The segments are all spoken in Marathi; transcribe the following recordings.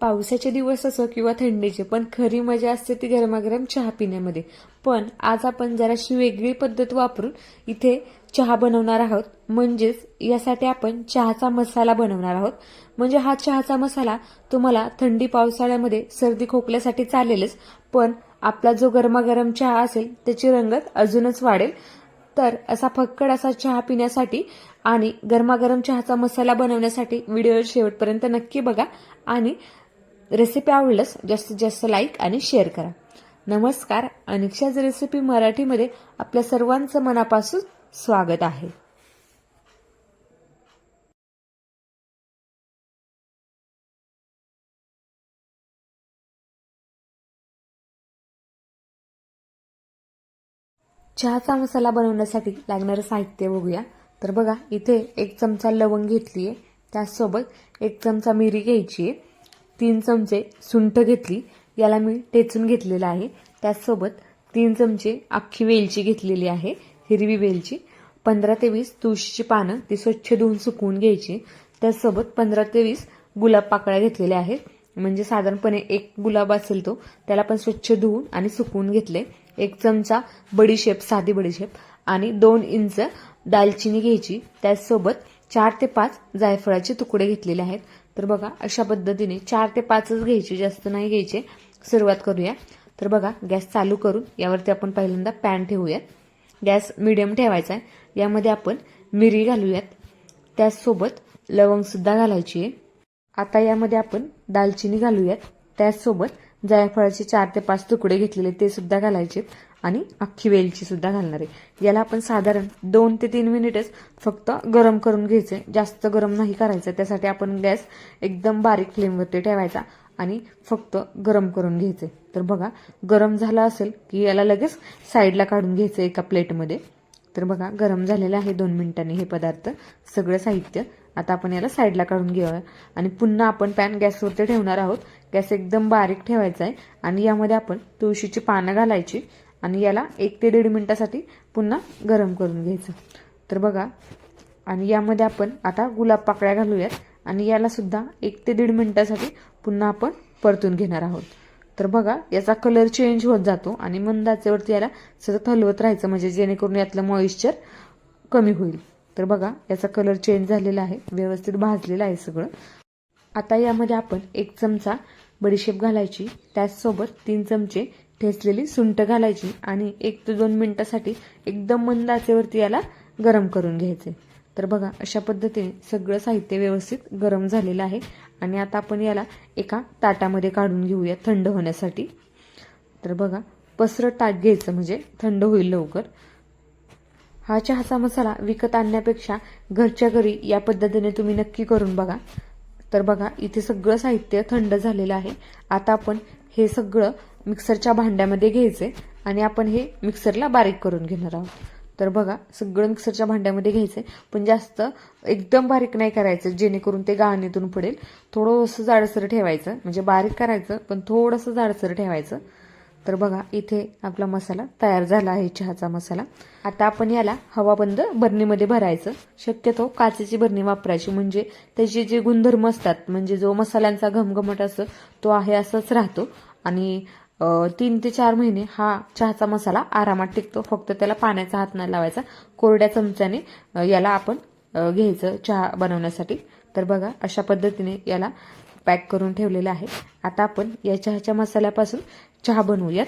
पावसाचे दिवस असो किंवा थंडीचे पण खरी मजा असते ती गरमागरम चहा पिण्यामध्ये. पण आज आपण जराशी वेगळी पद्धत वापरून इथे चहा बनवणार आहोत. म्हणजेच यासाठी आपण चहाचा मसाला बनवणार आहोत. म्हणजे हा चहाचा मसाला तुम्हाला थंडी पावसाळ्यामध्ये सर्दी खोकल्यासाठी चालेलच पण आपला जो गरमागरम चहा असेल त्याची रंगत अजूनच वाढेल. तर असा फक्कड असा चहा पिण्यासाठी आणि गरमागरम चहाचा मसाला बनवण्यासाठी व्हिडिओ शेवटपर्यंत नक्की बघा आणि रेसिपी आवडल्यास जास्तीत जास्त लाईक आणि शेअर करा. नमस्कार अनिक्षाच रेसिपी मराठीमध्ये आपल्या सर्वांचं मनापासून स्वागत आहे. चहाचा मसाला बनवण्यासाठी लागणारं साहित्य बघूया. तर बघा इथे एक चमचा लवंग घेतली आहे त्याचसोबत एक चमचा मिरी घ्यायची आहे तीन चमचे सुंठ घेतली याला मी टेचून घेतलेलं आहे. त्याचसोबत तीन चमचे अख्खी वेलची घेतलेली आहे हिरवी वेलची. पंधरा ते वीस तुळशीची पानं ती स्वच्छ धुवून सुकवून घ्यायची. त्याचसोबत पंधरा ते वीस गुलाब पाकळ्या घेतलेल्या आहेत. म्हणजे साधारणपणे एक गुलाब असेल तो त्याला पण स्वच्छ धुवून आणि सुकवून घेतले. एक चमचा बडीशेप साधी बडीशेप. आणि दोन इंच दालचिनी घ्यायची. त्याचसोबत चार ते पाच जायफळाचे तुकडे घेतलेले आहेत. तर बघा अशा पद्धतीने चार ते पाचच घ्यायचे जास्त नाही घ्यायचे. सुरुवात करूया. तर बघा गॅस चालू करून यावरती आपण पहिल्यांदा पॅन ठेवूयात. गॅस मिडियम ठेवायचा आहे. यामध्ये आपण मिरी घालूयात. त्याचसोबत लवंगसुद्धा घालायची आहे. आता यामध्ये आपण दालचिनी घालूयात. त्याचसोबत जायफळाचे चार ते पाच तुकडे घेतलेले ते सुद्धा घालायचे आणि अख्खी वेलची सुद्धा घालणार आहे. याला आपण साधारण दोन ते तीन मिनिटच फक्त गरम करून घ्यायचं आहे जास्त गरम नाही करायचं. त्यासाठी आपण गॅस एकदम बारीक फ्लेमवरती ठेवायचा आणि फक्त गरम करून घ्यायचे तर बघा गरम झाला असेल की याला लगेच साईडला काढून घ्यायचं एका प्लेटमध्ये. तर बघा गरम झालेलं आहे दोन मिनिटांनी हे पदार्थ. सगळं साहित्य आता आपण याला साईडला काढून घेऊया. आणि पुन्हा आपण पॅन गॅसवरती ठेवणार आहोत. गॅस एकदम बारीक ठेवायचा आहे आणि यामध्ये आपण तुळशीची पानं घालायची. आणि याला एक ते दीड मिनटासाठी पुन्हा गरम करून घ्यायचं. तर बघा आणि यामध्ये आपण आता गुलाब पाकळ्या घालूयात आणि यालासुद्धा एक ते दीड मिनटासाठी पुन्हा आपण परतून घेणार आहोत. तर बघा याचा कलर चेंज होत जातो आणि मंदाचेवरती याला सतत हलवत राहायचं म्हणजे जेणेकरून यातलं मॉइश्चर कमी होईल. तर बघा याचा कलर चेंज झालेला आहे व्यवस्थित भाजलेलं आहे सगळं. आता यामध्ये आपण एक चमचा बडीशेप घालायची. त्याचसोबत तीन चमचे ठेचलेली सुंठ घालायची आणि एक ते दोन मिनटासाठी एकदम मंद आचेवरती याला गरम करून घ्यायचे. तर बघा अशा पद्धतीने सगळं साहित्य व्यवस्थित गरम झालेलं आहे. आणि आता आपण याला एका ताटामध्ये काढून घेऊया थंड होण्यासाठी. तर बघा पसरं ताट घ्यायचं म्हणजे थंड होईल लवकर. हा चहाचा मसाला विकत आणण्यापेक्षा घरच्या घरी या पद्धतीने तुम्ही नक्की करून बघा. तर बघा इथे सगळं साहित्य थंड झालेलं आहे. आता आपण हे सगळं मिक्सरच्या भांड्यामध्ये घ्यायचे आणि आपण हे मिक्सरला बारीक करून घेणार आहोत. तर बघा सगळं मिक्सरच्या भांड्यामध्ये घ्यायचं आहे पण जास्त एकदम बारीक नाही करायचं जेणेकरून ते गाळणीतून पडेल. थोडंसं जाडसर ठेवायचं म्हणजे बारीक करायचं पण थोडंसं जाडसर ठेवायचं. तर बघा इथे आपला मसाला तयार झाला आहे चहाचा मसाला. आता आपण याला हवाबंद बरणीमध्ये भरायचं. शक्यतो काचेची बरणी वापरायची म्हणजे त्याचे जे गुणधर्म असतात म्हणजे जो मसाल्यांचा घमघमट असतो तो आहे असंच राहतो. आणि तीन ते चार महिने हा चहाचा मसाला आरामात टिकतो. फक्त त्याला पाण्याचा हात नाही लावायचा. कोरड्या चमच्याने याला आपण घ्यायचं चहा बनवण्यासाठी. तर बघा अशा पद्धतीने याला पॅक करून ठेवलेलं आहे. आता आपण या चहाच्या मसाल्यापासून चहा बनवूयात.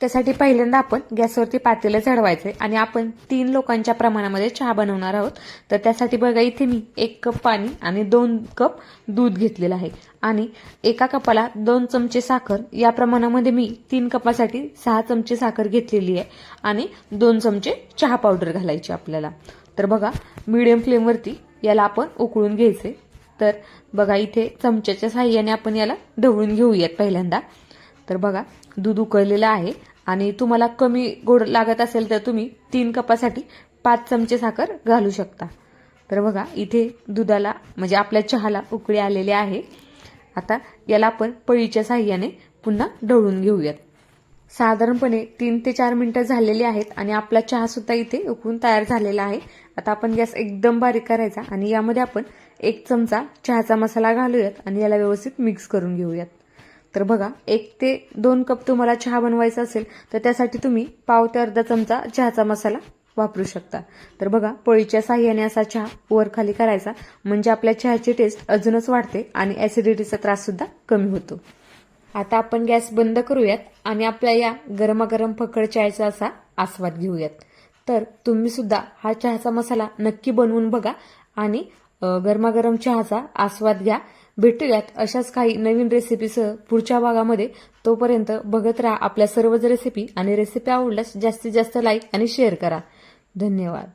त्यासाठी पहिल्यांदा आपण गॅसवरती पातेलं चढवायचे आणि आपण तीन लोकांच्या प्रमाणामध्ये चहा बनवणार आहोत. तर त्यासाठी बघा इथे मी एक कप पाणी आणि दोन कप दूध घेतलेलं आहे. आणि एका कपाला दोन चमचे साखर. या प्रमाणामध्ये मी तीन कपासाठी सहा चमचे साखर घेतलेली आहे. आणि दोन चमचे चहा पावडर घालायची आपल्याला. तर बघा मीडियम फ्लेमवरती याला आपण उकळून घ्यायचे तर बघा इथे चमच्याच्या साह्याने आपण याला ढवळून घेऊयात पहिल्यांदा. तर बघा दूध उकळलेलं आहे आणि तुम्हाला कमी गोड लागत असेल तर तुम्ही तीन कपासाठी पाच चमचे साखर घालू शकता. तर बघा इथे दुधाला म्हणजे आपल्या चहाला उकळी आलेले आहे. आता याला आपण पळीच्या साह्याने पुन्हा ढवळून घेऊयात. साधारणपणे तीन ते चार मिनिटं झालेली आहेत आणि आपला चहा सुद्धा इथे उकळून तयार झालेला आहे. आता आपण गॅस एकदम बारीक करायचा आणि यामध्ये आपण एक चमचा चहाचा मसाला घालूयात आणि याला व्यवस्थित मिक्स करून घेऊयात. तर बघा एक ते दोन कप तुम्हाला चहा बनवायचा असेल तर त्यासाठी तुम्ही पाव ते अर्धा चमचा चहाचा मसाला वापरू शकता. तर बघा पोळीच्या साह्याने असा चहा वर खाली करायचा म्हणजे आपल्या चहाची टेस्ट अजूनच वाढते आणि ॲसिडिटीचा त्रास सुद्धा कमी होतो. आता आपण गॅस बंद करूयात आणि आपल्या या गरमागरम फकड चायचा असा आस्वाद घेऊयात. तर तुम्ही सुद्धा हा चहाचा मसाला नक्की बनवून बघा आणि गरमागरम चहाचा आस्वाद घ्या. भेटूयात अशाच काही नवीन रेसिपीसह पुढच्या भागामध्ये. तोपर्यंत बघत राहा आपल्या सर्वच रेसिपी आणि रेसिपी आवडल्यास जास्तीत जास्त लाईक आणि शेअर करा. धन्यवाद.